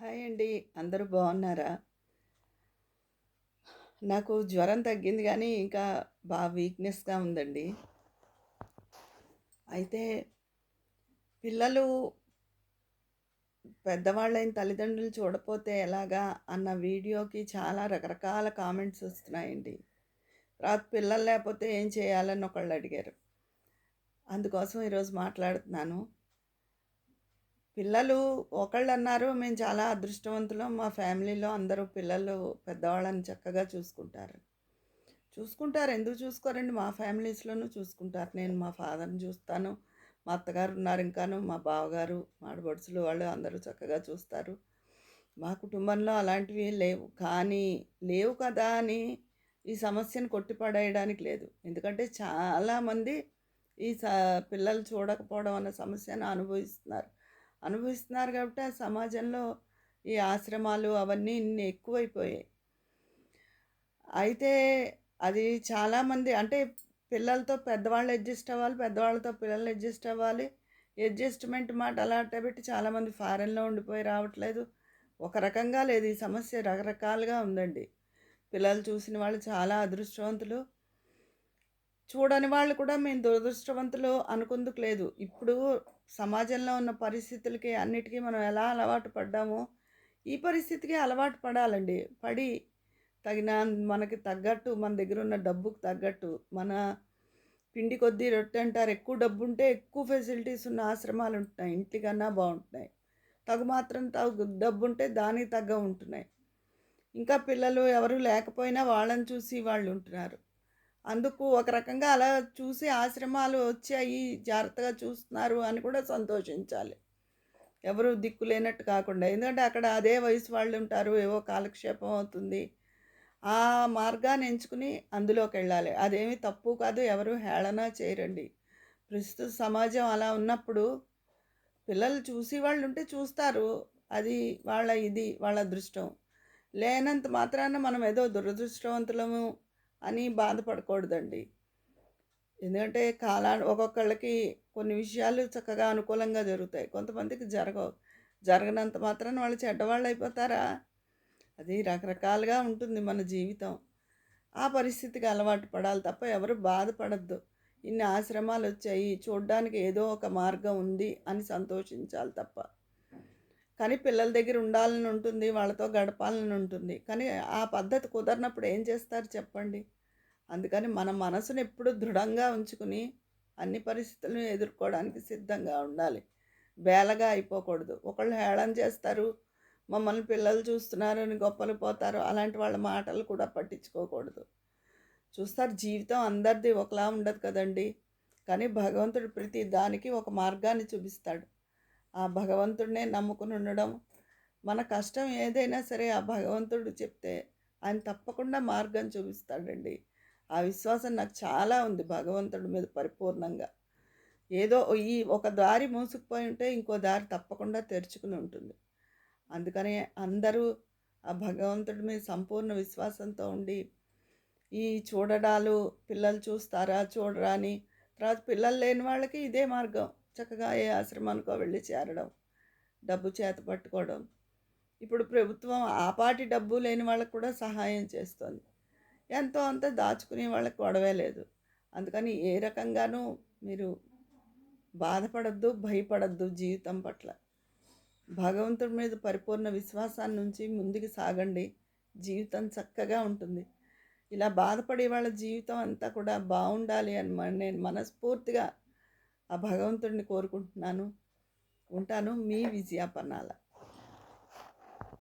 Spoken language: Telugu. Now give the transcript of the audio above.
హాయ్ అండి అందరూ బాగున్నారా? నాకు జ్వరం తగ్గింది కానీ ఇంకా బాగా వీక్నెస్గా ఉందండి. అయితే పిల్లలు పెద్దవాళ్ళైన తల్లిదండ్రులు చూడపోతే ఎలాగా అన్న వీడియోకి చాలా రకరకాల కామెంట్స్ వస్తున్నాయండి. తర్వాత పిల్లలు లేకపోతే ఏం చేయాలని ఒకళ్ళు అడిగారు. అందుకోసం ఈరోజు మాట్లాడుతున్నాను. పిల్లలు ఒకళ్ళు అన్నారు మేము చాలా అదృష్టవంతులం మా ఫ్యామిలీలో అందరూ పిల్లలు పెద్దవాళ్ళని చక్కగా చూసుకుంటారు. చూసుకుంటారు. ఎందుకు చూసుకోరండి? మా ఫ్యామిలీస్లోనూ చూసుకుంటారు. నేను మా ఫాదర్ని చూస్తాను మా అత్తగారు ఉన్నారు ఇంకాను మా బావగారు మా వాళ్ళు అందరూ చక్కగా చూస్తారు. మా కుటుంబంలో అలాంటివి లేవు. కానీ లేవు కదా అని ఈ సమస్యను కొట్టిపడేయడానికి లేదు. ఎందుకంటే చాలామంది ఈ స పిల్లలు చూడకపోవడం అన్న సమస్యను అనుభవిస్తున్నారు. అనుభవిస్తున్నారు కాబట్టి ఆ సమాజంలో ఈ ఆశ్రమాలు అవన్నీ ఇన్ని ఎక్కువైపోయాయి. అయితే అది చాలామంది అంటే పిల్లలతో పెద్దవాళ్ళు అడ్జస్ట్ అవ్వాలి పెద్దవాళ్ళతో పిల్లలు అడ్జస్ట్ అవ్వాలి. అడ్జస్ట్మెంట్ మాట అలా పెట్టి చాలామంది ఫారెన్లో ఉండిపోయి రావట్లేదు. ఒక రకంగా లేదు. ఈ సమస్య రకరకాలుగా ఉందండి. పిల్లలు చూసిన వాళ్ళు చాలా అదృష్టవంతులు. చూడని వాళ్ళు కూడా మేము దురదృష్టవంతులు అనుకుందుకు లేదు. ఇప్పుడు సమాజంలో ఉన్న పరిస్థితులకి అన్నిటికీ మనం ఎలా అలవాటు పడ్డామో ఈ పరిస్థితికి అలవాటు పడాలండి. పడి తగిన మనకి తగ్గట్టు మన దగ్గర ఉన్న డబ్బుకు తగ్గట్టు మన పిండి కొద్దీ రొట్టె అంటారు ఎక్కువ డబ్బు ఉంటే ఎక్కువ ఫెసిలిటీస్ ఉన్న ఆశ్రమాలు ఉంటున్నాయి. ఇంటికన్నా బాగుంటున్నాయి. తగు మాత్రం తగు డబ్బు ఉంటే దానికి తగ్గ ఉంటున్నాయి. ఇంకా పిల్లలు ఎవరు లేకపోయినా వాళ్ళని చూసి వాళ్ళు ఉంటున్నారు. అందుకు ఒక రకంగా అలా చూసి ఆశ్రమాలు వచ్చాయి జాగ్రత్తగా చూస్తున్నారు అని కూడా సంతోషించాలి. ఎవరు దిక్కు లేనట్టు కాకుండా. ఎందుకంటే అక్కడ అదే వయసు వాళ్ళు ఉంటారు ఏవో కాలక్షేపం అవుతుంది. ఆ మార్గాన్ని ఎంచుకుని అందులోకి వెళ్ళాలి. అదేమి తప్పు కాదు ఎవరు హేళన చేయరండి. ప్రస్తుత సమాజం అలా ఉన్నప్పుడు పిల్లలు చూసి వాళ్ళు ఉంటే చూస్తారు. అది వాళ్ళ ఇది వాళ్ళ అదృష్టం. లేనంత మాత్రాన మనం ఏదో దురదృష్టవంతులము అని బాధపడకూడదండి. ఎందుకంటే కాలా ఒక్కొక్కళ్ళకి కొన్ని విషయాలు చక్కగా అనుకూలంగా జరుగుతాయి. కొంతమందికి జరగవు. జరగనంత మాత్రాన వాళ్ళు చెడ్డవాళ్ళు అయిపోతారా? అది రకరకాలుగా ఉంటుంది మన జీవితం. ఆ పరిస్థితికి అలవాటు పడాలి తప్ప ఎవరు బాధపడద్దు. ఇన్ని ఆశ్రమాలు వచ్చాయి చూడడానికి ఏదో ఒక మార్గం ఉంది అని సంతోషించాలి తప్ప. కానీ పిల్లల దగ్గర ఉండాలని ఉంటుంది వాళ్ళతో గడపాలని ఉంటుంది. కానీ ఆ పద్ధతి కుదరినప్పుడు ఏం చేస్తారు చెప్పండి? అందుకని మన మనసును ఎప్పుడు దృఢంగా ఉంచుకుని అన్ని పరిస్థితులను ఎదుర్కోవడానికి సిద్ధంగా ఉండాలి. బేలగా అయిపోకూడదు. ఒకళ్ళు హేళన చేస్తారు మమ్మల్ని పిల్లలు చూస్తున్నారు అని గొప్పలు పోతారు అలాంటి వాళ్ళ మాటలు కూడా పట్టించుకోకూడదు. చూస్తారు జీవితం అందరిది ఒకలా ఉండదు కదండి. కానీ భగవంతుడు ప్రతి దానికి ఒక మార్గాన్ని చూపిస్తాడు. ఆ భగవంతుడినే నమ్ముకుని ఉండడం. మన కష్టం ఏదైనా సరే ఆ భగవంతుడు చెప్తే ఆయన తప్పకుండా మార్గం చూపిస్తాడండి. ఆ విశ్వాసం నాకు చాలా ఉంది భగవంతుడి మీద పరిపూర్ణంగా. ఏదో ఈ ఒక దారి మూసుకుపోయి ఉంటే ఇంకో దారి తప్పకుండా తెరుచుకుని ఉంటుంది. అందుకని అందరూ ఆ భగవంతుడి మీద సంపూర్ణ విశ్వాసంతో ఉండి ఈ చూడడాలు పిల్లలు చూస్తారా చూడరా అని తర్వాత పిల్లలు లేని వాళ్ళకి ఇదే మార్గం. చక్కగా ఏ ఆశ్రమానికో వెళ్ళి చేరడం డబ్బు చేత పట్టుకోవడం. ఇప్పుడు ప్రభుత్వం ఆపాటి డబ్బు లేని వాళ్ళకు కూడా సహాయం చేస్తుంది. ఎంతో అంత దాచుకునే వాళ్ళకి గొడవే లేదు. అందుకని ఏ రకంగానూ మీరు బాధపడద్దు భయపడద్దు జీవితం పట్ల. భగవంతుడి మీద పరిపూర్ణ విశ్వాసాన్ని నుంచి ముందుకు సాగండి. జీవితం చక్కగా ఉంటుంది. ఇలా బాధపడే వాళ్ళ జీవితం అంతా కూడా బాగుండాలి అని నేను మనస్ఫూర్తిగా ఆ భగవంతుడిని కోరుకుంటున్నాను. ఉంటాను మీ విజయాపన్నాల.